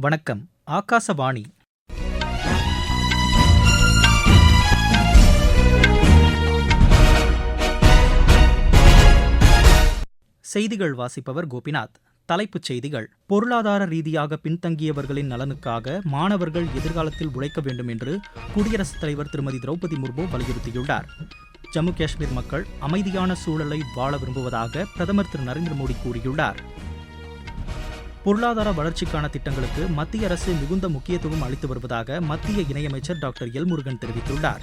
வணக்கம். ஆகாசவாணி. செய்திகள் வாசிப்பவர் கோபிநாத். தலைப்புச் செய்திகள். பொருளாதார ரீதியாக பின்தங்கியவர்களின் நலனுக்காக மாணவர்கள் எதிர்காலத்தில் உழைக்க வேண்டும் என்று குடியரசுத் தலைவர் திருமதி திரௌபதி முர்மு வலியுறுத்தியுள்ளார். ஜம்மு காஷ்மீர் மக்கள் அமைதியான சூழலை வாழ விரும்புவதாக பிரதமர் திரு நரேந்திர மோடி கூறியுள்ளார். பொருளாதார வளர்ச்சிக்கான திட்டங்களுக்கு மத்திய அரசு மிகுந்த முக்கியத்துவம் அளித்து வருவதாக மத்திய இணையமைச்சர் டாக்டர் எல் முருகன் தெரிவித்துள்ளார்.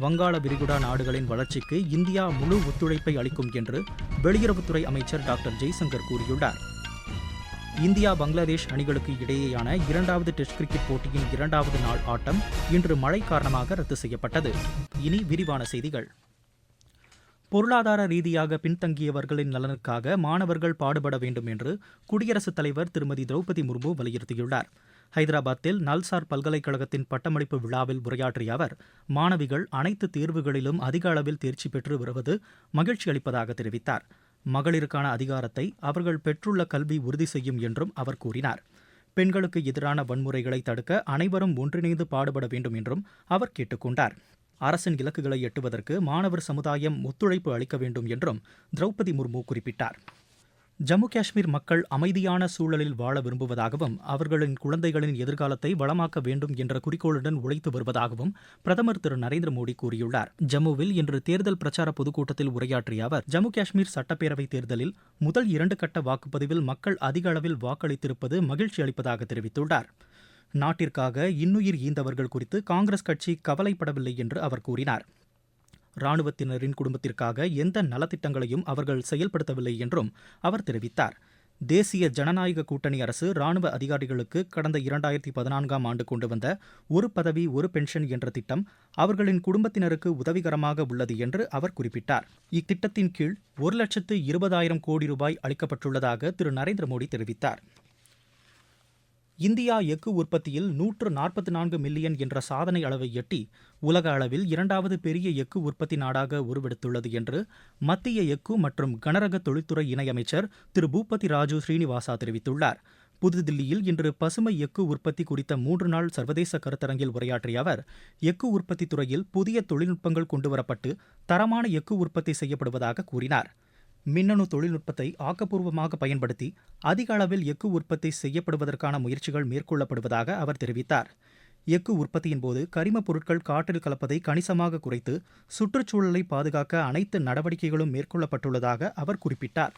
வங்காள விரிகுடா நாடுகளின் வளர்ச்சிக்கு இந்தியா முழு ஒத்துழைப்பை அளிக்கும் என்று வெளியுறவுத்துறை அமைச்சர் டாக்டர் ஜெய்சங்கர் கூறியுள்ளார். இந்தியா பங்களாதேஷ் அணிகளுக்கு இடையேயான இரண்டாவது டெஸ்ட் கிரிக்கெட் போட்டியின் இரண்டாவது நாள் ஆட்டம் இன்று மழை காரணமாக ரத்து செய்யப்பட்டது. இனி விரிவான செய்திகள். பொருளாதார ரீதியாக பின்தங்கியவர்களின் நலனுக்காக மாணவர்கள் பாடுபட வேண்டும் என்று குடியரசுத் தலைவர் திருமதி திரௌபதி முர்மு வலியுறுத்தியுள்ளார். ஹைதராபாத்தில் நல்சார் பல்கலைக்கழகத்தின் பட்டமளிப்பு விழாவில் உரையாற்றிய அவர் மாணவிகள் அனைத்து தேர்வுகளிலும் அதிக அளவில் தேர்ச்சி பெற்று வருவது மகிழ்ச்சி அளிப்பதாக தெரிவித்தார். மகளிருக்கான அதிகாரத்தை அவர்கள் பெற்றுள்ள கல்வி உறுதி செய்யும் என்றும் அவர் கூறினார். பெண்களுக்கு எதிரான வன்முறைகளை தடுக்க அனைவரும் ஒன்றிணைந்து பாடுபட வேண்டும் என்றும் அவர் கேட்டுக்கொண்டார் அரசின் இலக்குகளை எட்டுவதற்கு மாணவர் சமுதாயம் ஒத்துழைப்பு அளிக்க வேண்டும் என்றும் திரௌபதி முர்மு குறிப்பிட்டார். ஜம்மு காஷ்மீர் மக்கள் அமைதியான சூழலில் வாழ விரும்புவதாகவும் அவர்களின் குழந்தைகளின் எதிர்காலத்தை வளமாக்க வேண்டும் என்ற குறிக்கோளுடன் உழைத்து வருவதாகவும் பிரதமர் திரு நரேந்திர மோடி கூறியுள்ளார். ஜம்முவில் இன்று தேர்தல் பிரச்சார பொதுக்கூட்டத்தில் உரையாற்றிய அவர் ஜம்மு காஷ்மீர் சட்டப்பேரவைத் தேர்தலில் முதல் இரண்டு கட்ட வாக்குப்பதிவில் மக்கள் அதிக அளவில் வாக்களித்திருப்பது மகிழ்ச்சி அளிப்பதாக தெரிவித்துள்ளார். நாட்டிற்காக இன்னுயிர் ஈந்தவர்கள் குறித்து காங்கிரஸ் கட்சி கவலைப்படவில்லை என்று அவர் கூறினார். ராணுவத்தினரின் குடும்பத்திற்காக எந்த நலத்திட்டங்களையும் அவர்கள் செயல்படுத்தவில்லை என்றும் அவர் தெரிவித்தார். தேசிய ஜனநாயக கூட்டணி அரசு ராணுவ அதிகாரிகளுக்கு கடந்த இரண்டாயிரத்தி பதினான்காம் ஆண்டு கொண்டு வந்த ஒரு பதவி ஒரு பென்ஷன் என்ற திட்டம் அவர்களின் குடும்பத்தினருக்கு உதவிகரமாக உள்ளது என்று அவர் குறிப்பிட்டார். இத்திட்டத்தின் கீழ் ஒரு லட்சத்து இருபதாயிரம் கோடி ரூபாய் அளிக்கப்பட்டுள்ளதாக திரு நரேந்திர மோடி தெரிவித்தார். இந்தியா எஃகு உற்பத்தியில் நூற்று நாற்பத்தி நான்கு மில்லியன் என்ற சாதனை அளவை எட்டி உலக அளவில் இரண்டாவது பெரிய எஃகு உற்பத்தி நாடாக உருவெடுத்துள்ளது என்று மத்திய எஃகு மற்றும் கனரக தொழில்துறை இணையமைச்சர் திரு. பூபதி ராஜு ஸ்ரீனிவாசா தெரிவித்துள்ளார். புதுதில்லியில் இன்று பசுமை எஃகு உற்பத்தி குறித்த மூன்று நாள் சர்வதேச கருத்தரங்கில் உரையாற்றிய அவர் எஃகு உற்பத்தி துறையில் புதிய தொழில்நுட்பங்கள் கொண்டுவரப்பட்டு தரமான எஃகு உற்பத்தி செய்யப்படுவதாக கூறினார். மின்னணு தொழில்நுட்பத்தை ஆக்கப்பூர்வமாக பயன்படுத்தி அதிக அளவில் எஃகு உற்பத்தி செய்யப்படுவதற்கான முயற்சிகள் மேற்கொள்ளப்படுவதாக அவர் தெரிவித்தார். எஃகு உற்பத்தியின் போது கரிமப் பொருட்கள் காற்றில் கலப்பதை கணிசமாக குறைத்து சுற்றுச்சூழலை பாதுகாக்க அனைத்து நடவடிக்கைகளும் மேற்கொள்ளப்பட்டுள்ளதாக அவர் குறிப்பிட்டார்.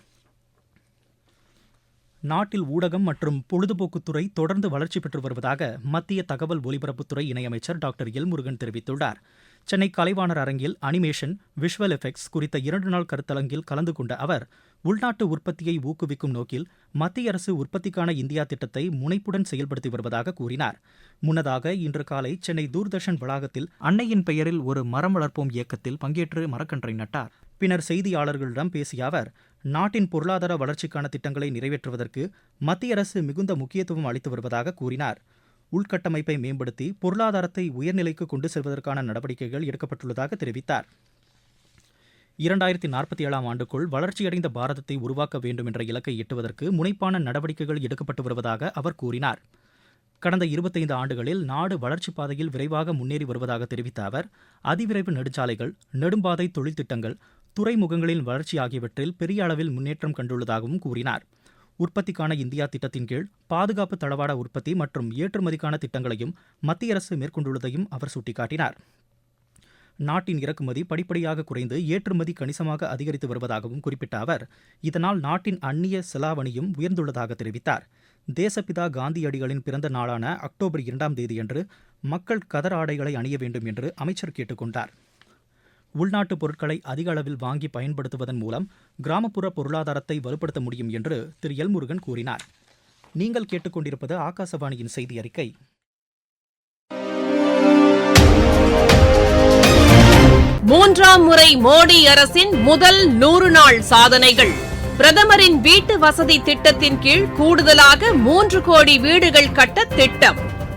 நாட்டில் ஊடகம் மற்றும் பொழுதுபோக்குத்துறை தொடர்ந்து வளர்ச்சி பெற்று வருவதாக மத்திய தகவல் ஒலிபரப்புத்துறை இணையமைச்சர் டாக்டர் எல் முருகன் தெரிவித்துள்ளார். சென்னை கலைவாணர் அரங்கில் அனிமேஷன் விஷுவல் எஃபெக்ட்ஸ் குறித்த இரண்டு நாள் கருத்தரங்கில் கலந்து கொண்ட அவர் உள்நாட்டு உற்பத்தியை ஊக்குவிக்கும் நோக்கில் மத்திய அரசு உற்பத்திக்கான இந்தியா திட்டத்தை முனைப்புடன் செயல்படுத்தி வருவதாக கூறினார். முன்னதாக இன்று காலை சென்னை தூர்தர்ஷன் வளாகத்தில் அன்னையின் பெயரில் ஒரு மரம் வளர்ப்போம் இயக்கத்தில் பங்கேற்று மரக்கன்றை நட்டார். பின்னர் செய்தியாளர்களிடம் பேசிய அவர் நாட்டின் பொருளாதார வளர்ச்சிக்கான திட்டங்களை நிறைவேற்றுவதற்கு மத்திய அரசு மிகுந்த முக்கியத்துவம் அளித்து வருவதாக கூறினார். உள்கட்டமைப்பை மேம்படுத்தி பொருளாதாரத்தை உயர்நிலைக்கு கொண்டு செல்வதற்கான நடவடிக்கைகள் எடுக்கப்பட்டுள்ளதாக தெரிவித்தார். இரண்டாயிரத்தி நாற்பத்தி ஏழாம் ஆண்டுக்குள் வளர்ச்சியடைந்த பாரதத்தை உருவாக்க வேண்டும் என்ற இலக்கை எட்டுவதற்கு முனைப்பான நடவடிக்கைகள் எடுக்கப்பட்டு வருவதாக அவர் கூறினார். கடந்த இருபத்தைந்து ஆண்டுகளில் நாடு வளர்ச்சிப் பாதையில் விரைவாக முன்னேறி வருவதாக தெரிவித்த அவர் அதிவிரைவு நெடுஞ்சாலைகள் நெடும்பாதை தொழில் திட்டங்கள் துறைமுகங்களின் வளர்ச்சி ஆகியவற்றில் பெரிய அளவில் முன்னேற்றம் கண்டுள்ளதாகவும் கூறினார். உற்பத்திக்கான இந்தியா திட்டத்தின் கீழ் பாதுகாப்பு தளவாட உற்பத்தி மற்றும் ஏற்றுமதிக்கான திட்டங்களையும் மத்திய அரசு மேற்கொண்டுள்ளதையும் அவர் சுட்டிக்காட்டினார். நாட்டின் இறக்குமதி படிப்படியாக குறைந்து ஏற்றுமதி கணிசமாக அதிகரித்து வருவதாகவும் குறிப்பிட்ட அவர் இதனால் நாட்டின் அந்நிய செலாவணியும் உயர்ந்துள்ளதாக தெரிவித்தார். தேசப்பிதா காந்தியடிகளின் பிறந்த நாளான அக்டோபர் இரண்டாம் தேதியன்று மக்கள் கதர் ஆடைகளை அணிய வேண்டும் என்று அமைச்சர் கேட்டுக்கொண்டார். உள்நாட்டு பொருட்களை அதிக அளவில் வாங்கி பயன்படுத்துவதன் மூலம் கிராமப்புற பொருளாதாரத்தை வலுப்படுத்த முடியும் என்று திரு. எல்முருகன் கூறினார். நீங்கள் கேட்டுக்கொண்டிருப்பது ஆகாசவாணியின் செய்தி அறிக்கை. மூன்றாம் முறை மோடி அரசின் முதல் நூறு நாள் சாதனைகள். பிரதமரின் வீட்டு வசதி திட்டத்தின் கீழ் கூடுதலாக மூன்று கோடி வீடுகள் கட்ட திட்டம்.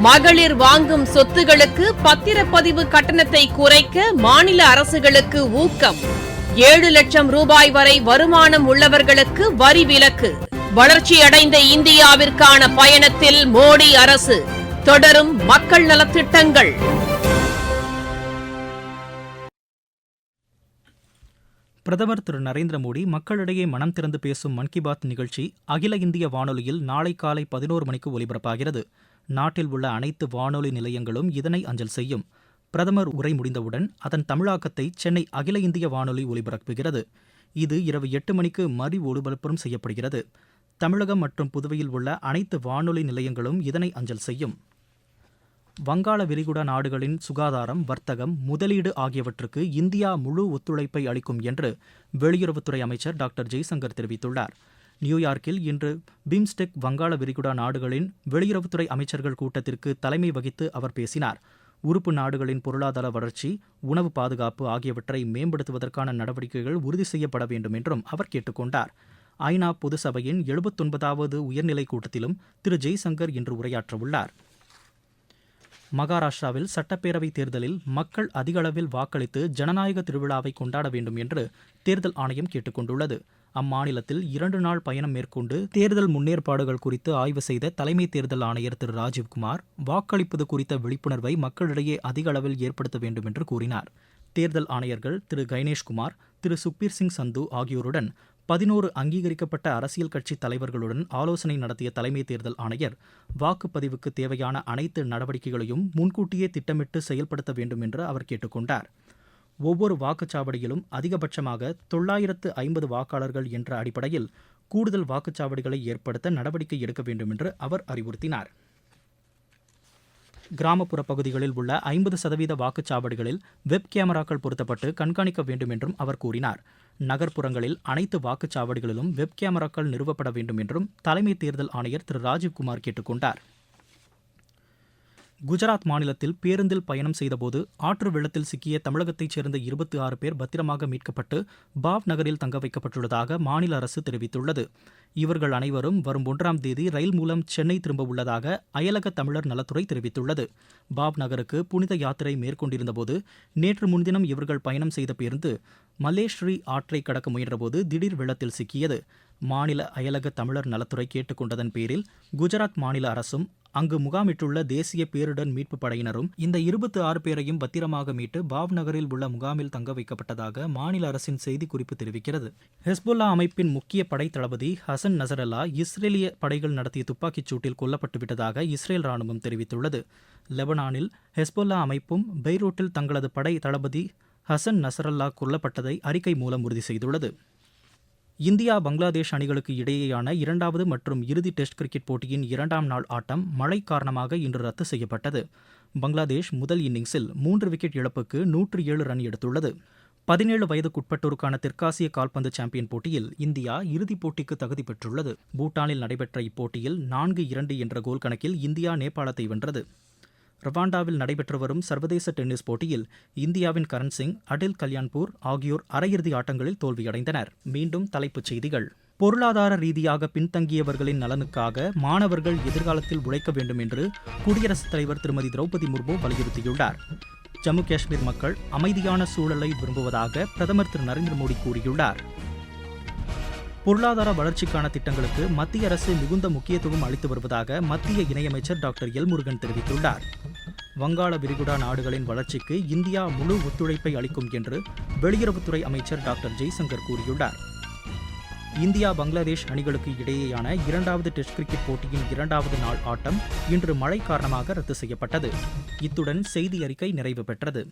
மகளிர் வாங்கும் சொத்துகளுக்கு பத்திரப்பதிவு கட்டணத்தை குறைக்க மாநில அரசுகளுக்கு ஊக்கம். ஏழு லட்சம் ரூபாய் வரை வருமானம் உள்ளவர்களுக்கு வரி விலக்கு. வளர்ச்சியடைந்த இந்தியாவிற்கான பயணத்தில் மோடி அரசு. தொடரும் மக்கள் நலத்திட்டங்கள். பிரதமர் திரு நரேந்திர மோடி மக்களிடையே மனம் திறந்து பேசும் மன் கி பாத் நிகழ்ச்சி அகில இந்திய வானொலியில் நாளை காலை பதினோரு மணிக்கு ஒலிபரப்பாகிறது. நாட்டில் உள்ள அனைத்து வானொலி நிலையங்களும் இதனை அஞ்சல் செய்யும். பிரதமர் உரை முடிந்தவுடன் அதன் தமிழாக்கத்தை சென்னை அகில இந்திய வானொலி ஒலிபரப்புகிறது. இது இரவு எட்டு மணிக்கு மறு ஒலிபரப்பும் செய்யப்படுகிறது. தமிழகம் மற்றும் புதுவையில் உள்ள அனைத்து வானொலி நிலையங்களும் இதனை அஞ்சல் செய்யும். வங்காள விரிகுடா நாடுகளின் சுகாதாரம் வர்த்தகம் முதலீடு ஆகியவற்றுக்கு இந்தியா முழு ஒத்துழைப்பை அளிக்கும் என்று வெளியுறவுத்துறை அமைச்சர் டாக்டர் ஜெய்சங்கர் தெரிவித்துள்ளார். நியூயார்க்கில் இன்று பிம்ஸ்டெக் வங்காள விரிகுடா நாடுகளின் வெளியுறவுத்துறை அமைச்சர்கள் கூட்டத்திற்கு தலைமை வகித்து அவர் பேசினார். உறுப்பு நாடுகளின் பொருளாதார வளர்ச்சி உணவு பாதுகாப்பு ஆகியவற்றை மேம்படுத்துவதற்கான நடவடிக்கைகள் உறுதி செய்யப்பட வேண்டும் என்றும் அவர் கேட்டுக்கொண்டார் ஐநா பொது சபையின் எழுபத்தொன்பதாவது உயர்நிலைக் கூட்டத்திலும் திரு ஜெய்சங்கர் இன்று உரையாற்றவுள்ளார். மகாராஷ்டிராவில் சட்டப்பேரவைத் தேர்தலில் மக்கள் அதிக அளவில் வாக்களித்து ஜனநாயக திருவிழாவை கொண்டாட வேண்டும் என்று தேர்தல் ஆணையம் கேட்டுக் கொண்டுள்ளது அம்மாநிலத்தில் இரண்டு நாள் பயணம் மேற்கொண்டு தேர்தல் முன்னேற்பாடுகள் குறித்து ஆய்வு செய்த தலைமை தேர்தல் ஆணையர் திரு. ராஜீவ்குமார் வாக்களிப்பது குறித்த விழிப்புணர்வை மக்களிடையே அதிக அளவில் ஏற்படுத்த வேண்டும் என்று கூறினார். தேர்தல் ஆணையர்கள் திரு. கைனேஷ்குமார் திரு. சுக்பீர் சிங் சந்து ஆகியோருடன் பதினோரு அங்கீகரிக்கப்பட்ட அரசியல் கட்சி தலைவர்களுடன் ஆலோசனை நடத்திய தலைமை தேர்தல் ஆணையர் வாக்குப்பதிவுக்கு தேவையான அனைத்து நடவடிக்கைகளையும் முன்கூட்டியே திட்டமிட்டு செயல்படுத்த வேண்டும் என்று அவர் கேட்டுக்கொண்டார் ஒவ்வொரு வாக்குச்சாவடியிலும் அதிகபட்சமாக தொள்ளாயிரத்து ஐம்பது வாக்காளர்கள் என்ற அடிப்படையில் கூடுதல் வாக்குச்சாவடிகளை ஏற்படுத்த நடவடிக்கை எடுக்க வேண்டும் என்று அவர் அறிவுறுத்தினார். கிராமப்புற பகுதிகளில் உள்ள ஐம்பது சதவீத வாக்குச்சாவடிகளில் வெப் கேமராக்கள் பொருத்தப்பட்டு கண்காணிக்க வேண்டும் என்றும் அவர் கூறினார். நகர்ப்புறங்களில் அனைத்து வாக்குச்சாவடிகளிலும் வெப் கேமராக்கள் நிறுவப்பட வேண்டும் என்றும் தலைமை தேர்தல் ஆணையர் திரு. ராஜீவ்குமார் கேட்டுக்கொண்டார் குஜராத் மாநிலத்தில் பேருந்தில் பயணம் செய்தபோது ஆற்று வெள்ளத்தில் சிக்கிய தமிழகத்தைச் சேர்ந்த இருபத்தி ஆறு பேர் பத்திரமாக மீட்கப்பட்டு பாவ் நகரில் தங்க வைக்கப்பட்டுள்ளதாக மாநில அரசு தெரிவித்துள்ளது. இவர்கள் அனைவரும் வரும் ஒன்றாம் தேதி ரயில் மூலம் சென்னை திரும்ப உள்ளதாக அயலக தமிழர் நலத்துறை தெரிவித்துள்ளது. பாவ் நகருக்கு புனித யாத்திரை மேற்கொண்டிருந்தபோது நேற்று முன்தினம் இவர்கள் பயணம் செய்த பேருந்து மலேஸ்ரீ ஆற்றை கடக்க முயன்றபோது திடீர் வெள்ளத்தில் சிக்கியது. மாநில அயலக தமிழர் நலத்துறை கேட்டுக்கொண்டதன் பேரில் குஜராத் மாநில அரசும் அங்கு முகாமிட்டுள்ள தேசிய பேரிடர் மீட்பு படையினரும் இந்த இருபத்தி ஆறு பேரையும் பத்திரமாக மீட்டு பாவ் நகரில் உள்ள முகாமில் தங்க வைக்கப்பட்டதாக மாநில அரசின் செய்திக்குறிப்பு தெரிவிக்கிறது. ஹெஸ்புல்லா அமைப்பின் முக்கிய படை தளபதி ஹசன் நசரல்லா இஸ்ரேலிய படைகள் நடத்திய துப்பாக்கிச் சூட்டில் கொல்லப்பட்டுவிட்டதாக இஸ்ரேல் ராணுவம் தெரிவித்துள்ளது. லெபனானில் ஹெஸ்புல்லா அமைப்பும் பெய்ரூட்டில் தங்களது படை தளபதி ஹசன் நசரல்லா கொல்லப்பட்டதை அறிக்கை மூலம் உறுதி செய்துள்ளது. இந்தியா பங்களாதேஷ் அணிகளுக்கு இடையேயான இரண்டாவது மற்றும் இறுதி டெஸ்ட் கிரிக்கெட் போட்டியின் இரண்டாம் நாள் ஆட்டம் மழை காரணமாக இன்று ரத்து செய்யப்பட்டது. பங்களாதேஷ் முதல் இன்னிங்ஸில் மூன்று விக்கெட் இழப்புக்கு நூற்று ஏழு ரன் எடுத்துள்ளது. பதினேழு வயதுக்குட்பட்டோருக்கான தெற்காசிய கால்பந்து சாம்பியன் போட்டியில் இந்தியா இறுதிப் போட்டிக்கு தகுதி பெற்றுள்ளது. பூட்டானில் நடைபெற்ற இப்போட்டியில் நான்கு இரண்டு என்ற கோல் கணக்கில் இந்தியா நேபாளத்தை வென்றது. ரவாண்டாவில் நடைபெற்று வரும் சர்வதேச டென்னிஸ் போட்டியில் இந்தியாவின் கரண் சிங் அடில் கல்யாண்பூர் ஆகியோர் அரையிறுதி ஆட்டங்களில் தோல்வியடைந்தனர். மீண்டும் தலைப்புச் செய்திகள். பொருளாதார ரீதியாக பின்தங்கியவர்களின் நலனுக்காக மாணவர்கள் எதிர்காலத்தில் உழைக்க வேண்டும் என்று குடியரசுத் தலைவர் திருமதி திரௌபதி முர்மு வலியுறுத்தியுள்ளார். ஜம்மு காஷ்மீர் மக்கள் அமைதியான சூழலை விரும்புவதாக பிரதமர் திரு நரேந்திர மோடி கூறியுள்ளார். பொருளாதார வளர்ச்சிக்கான திட்டங்களுக்கு மத்திய அரசு மிகுந்த முக்கியத்துவம் அளித்து வருவதாக மத்திய இணையமைச்சர் டாக்டர் எல் முருகன் தெரிவித்துள்ளார். வங்காள விரிகுடா நாடுகளின் வளர்ச்சிக்கு இந்தியா முழு ஒத்துழைப்பை அளிக்கும் என்று வெளியுறவுத்துறை அமைச்சர் டாக்டர் ஜெய்சங்கர் கூறியுள்ளார். இந்தியா பங்களாதேஷ் அணிகளுக்கு இடையேயான இரண்டாவது டெஸ்ட் கிரிக்கெட் போட்டியின் இரண்டாவது நாள் ஆட்டம் இன்று மழை காரணமாக ரத்து செய்யப்பட்டது. இத்துடன் செய்தி அறிக்கை நிறைவு பெற்றது.